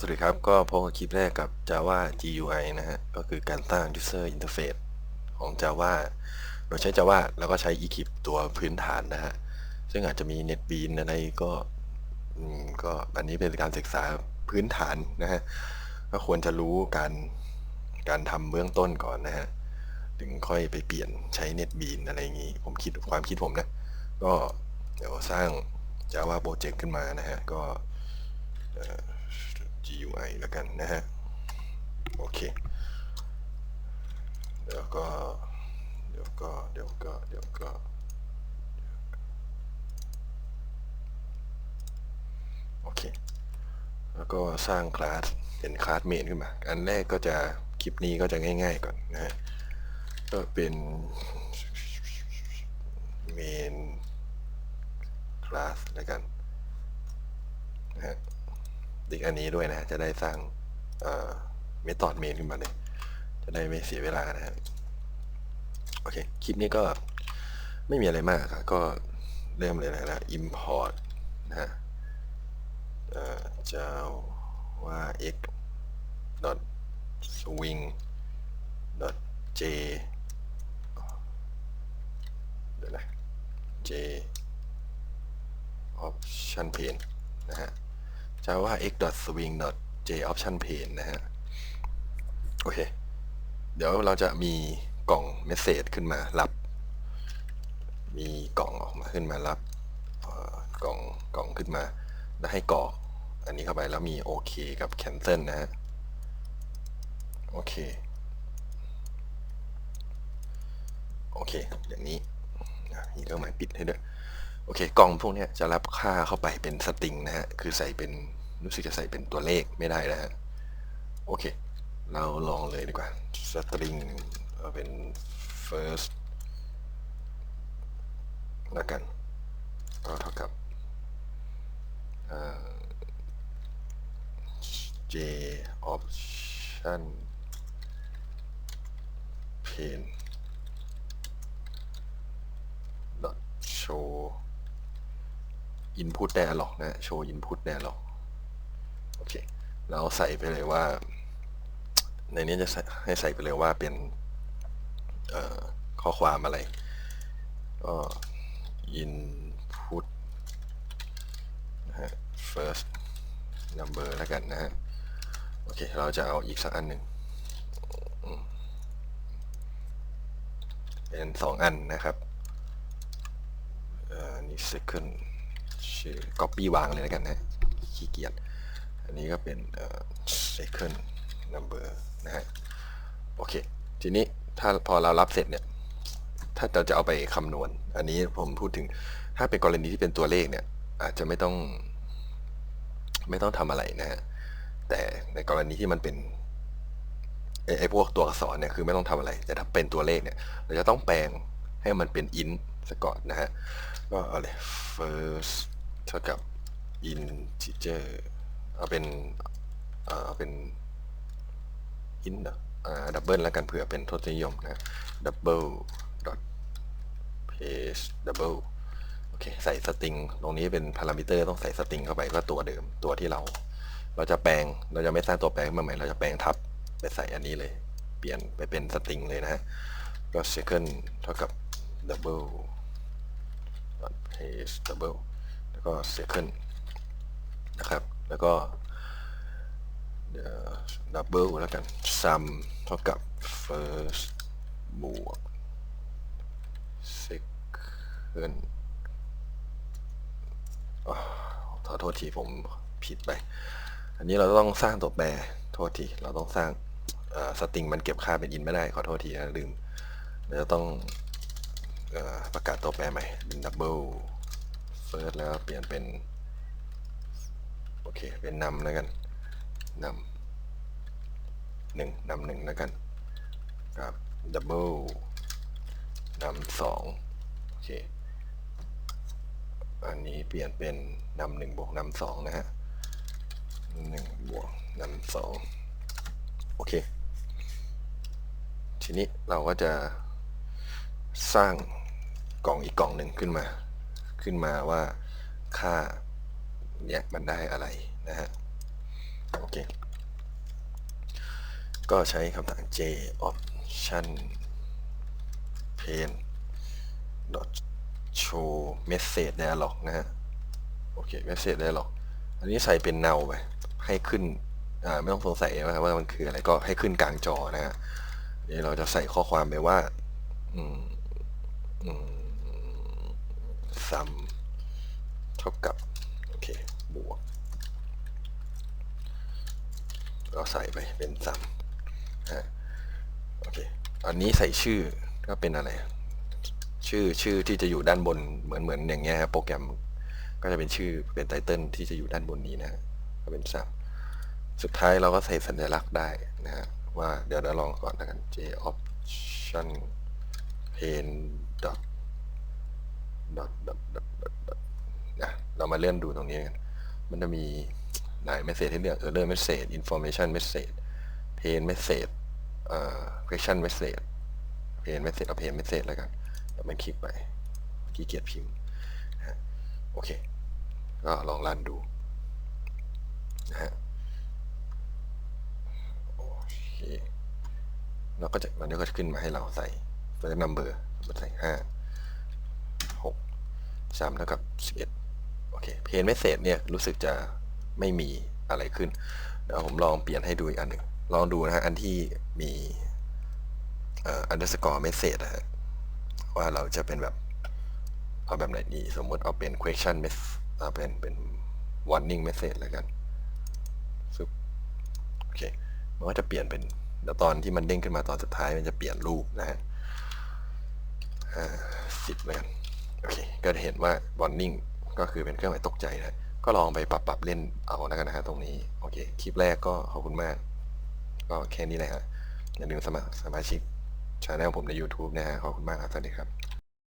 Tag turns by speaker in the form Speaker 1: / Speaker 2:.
Speaker 1: สวัสดีครับ ก็พบกับคลิปแรกกับ Java GUI นะฮะ ก็คือการสร้าง User Interface ของ Java โดยใช้ Java แล้วก็ใช้ Eclipse ตัวพื้นฐานนะฮะ ซึ่งอาจจะมี NetBeans อะไรก็ก็อันนี้เป็นการศึกษาพื้นฐานนะฮะ ก็ควรจะรู้การการทำเบื้องต้นก่อนนะฮะ ถึงค่อยไปเปลี่ยนใช้ NetBeans อะไรอย่างนี้ ผมคิดความคิดผมนะ ก็เดี๋ยวสร้าง Java Project ขึ้นมานะฮะ ก็ GUI แล้วกันนะฮะ โอเค เดี๋ยวก็ เดี๋ยวก็ เดี๋ยวก็ เดี๋ยวก็โอเค แล้วก็สร้างคลาสเป็นคลาสเมนขึ้นมา อันแรกก็จะคลิปนี้ก็จะง่ายๆก่อนนะฮะ ก็เป็นเมนคลาสแล้วกัน ติ๊กอันนี้ด้วยนะ จะได้สร้างเมธอดเมนขึ้นมาเลย จะได้ไม่เสียเวลานะฮะโอเค คลิปนี้ก็ไม่มีอะไรมากครับ ก็เริ่มเลยนะนะ import นะฮะเจ้าว่า x dot swing dot j เดี๋ยวนะ j option pane java x swing j option pane นะฮะ โอเค เดี๋ยวเราจะมีกล่องเมสเซจขึ้นมารับ มีกล่องออกมาขึ้นมารับกล่องกล่องขึ้นมา แล้วให้กรอกอันนี้เข้าไปแล้วมีโอเคกับ cancel นะฮะ โอเค โอเค อย่างนี้มีเครื่องหมายปิดให้ด้วย โอเคกล่องพวกนี้จะรับค่าเข้าไปเป็นสตริงนะฮะ คือใส่เป็นรู้สึกจะใส่เป็นตัวเลขไม่ได้นะฮะ โอเค เราลองเลยดีกว่าสตริงเอาเป็น first แล้วกัน ก็เท่ากับ j option pane dot show input dialog นะ show input dialog โอเค เราใส่ไปเลยว่า ในนี้จะให้ใส่ไปเลยว่าเป็นข้อความอะไร ก็ input นะฮะ first number แล้วกันนะฮะ โอเค เราจะเอาอีกสักอันหนึ่งเป็นสองอันนะครับนี่ second ชื่อ copy วางเลยแล้วกันนะขี้เกียจอันนี้ก็เป็น second number นะฮะโอเค ทีนี้ถ้าพอเรารับเสร็จเนี่ย ถ้าเราจะเอาไปคำนวณ อันนี้ผมพูดถึงถ้าเป็นกรณีที่เป็นตัวเลขเนี่ย อาจจะไม่ต้อง ไม่ต้องทำอะไรนะฮะแต่ในกรณีที่มันเป็นไอ้พวกตัวอักษรเนี่ยคือไม่ต้องทำอะไร แต่ถ้าเป็นตัวเลขเนี่ย เราจะต้องแปลงให้มันเป็น int ซะก่อนนะฮะ ก็เอาเลย first เท่ากับ integer เอาเป็นเอาเป็น int นอะดับเบิลแล้วกันเผื่อเป็นทศนิยมนะ double dot paste double โอเคใส่สตริงตรงนี้เป็นพารามิเตอร์ต้องใส่สตริงเข้าไปก็ตัวเดิมตัวที่เรา เราจะแปลงเราจะไม่สร้างตัวแปลงมาใหม่เราจะแปลงทับไปใส่อันนี้เลย เปลี่ยนไปเป็นสตริงเลยนะฮะก็ second เท่ากับ double dot paste double ก็ second นะครับ แล้วก็ดับเบิลแล้วกัน sum เท่ากับ first บวก second ขอโทษทีผมผิดไป อันนี้เราต้องสร้างตัวแปร โทษที เราต้องสร้างสตริงมันเก็บค่าเป็นอินไม่ได้ ขอโทษทีนะลืมเราจะต้องประกาศตัวแปรใหม่เป็นดับเบิล ฟิร์สแล้วเปลี่ยนเป็น โอเค เป็นนำแล้วกันนำหนึ่งนำหนึ่งแล้วกันครับดับเบิลนำสองโอเค อันนี้เปลี่ยนเป็นนำหนึ่งบวกนำสองนะฮะหนึ่งบวกนำสองโอเค ทีนี้เราก็จะสร้างกล่องอีกกล่องหนึ่งขึ้นมา ขึ้นมาว่าค่าเนี่ยมันได้อะไรนะฮะโอเคก็ใช้คำสั่ง j option pane dot show message dialog นะฮะโอเค message dialog อันนี้ใส่เป็นเนาไปให้ขึ้นอ่าไม่ต้องสงสัยว่าว่ามันคืออะไรก็ให้ขึ้นกลางจอนะฮะนี่เราจะใส่ข้อความไปว่า อืมอืม sum เท่ากับ โอเค บวก เราใส่ไปเป็น sum ฮะโอเคอันนี้ใส่ชื่อก็เป็นอะไร ชื่อชื่อที่จะอยู่ด้านบนเหมือนเหมือนอย่างเงี้ยครับโปรแกรมก็จะเป็นชื่อเป็นไตเติลที่จะอยู่ด้านบนนี้นะฮะก็เป็นซับสุดท้ายเราก็ใส่สัญลักษณ์ได้นะฮะว่าเดี๋ยวเราลองก่อนนะกัน j option pane dot dot dot dot dot dot นะเรามาเลื่อนดูตรงนี้กัน มันจะมีหลายเมสเซจให้เลือก error message information message pane message เอ่อ question message เพนเมสเซจเอาเพนเมสเซจแล้วกันเดี๋ยวมันคลิกไปขี้เกียจพิมพ์ฮะโอเค ก็ลองรันดูนะฮะโอเคเราก็จะมันก็จะขึ้นมาให้เราใส่ first number ใส่ห้า 3เท่ากับเสร็จโอเคเพนเมสเซจเนี่ยรู้สึกจะไม่มีอะไรขึ้นเดี๋ยวผมลองเปลี่ยนให้ดูอีกอันหนึ่งลองดูนะฮะอันที่มีอันเดอร์สกอร์เมสเซจนะฮะว่าเราจะเป็นแบบเอาแบบไหนดี สมมติเอาเป็น question mess เอาเป็นเป็น warning message แล้วกันซุปโอเคมันก็จะเปลี่ยนเป็นเดี๋ยวตอนที่มันเด้งขึ้นมาตอนสุดท้ายมันจะเปลี่ยนรูปนะฮะสิบแล้วกัน โอเค ก็จะเห็นว่าบอนนิ่งก็คือเป็นเครื่องหมายตกใจนะ ก็ลองไปปรับปรับเล่นเอาแล้วกันนะฮะตรงนี้ โอเค คลิปแรกก็ขอบคุณมาก ก็แค่นี้แหละฮะอย่าลืมสมัครสมาชิกชาแนลผมใน YouTube นะฮะ ขอบคุณมากครับ สวัสดีครับ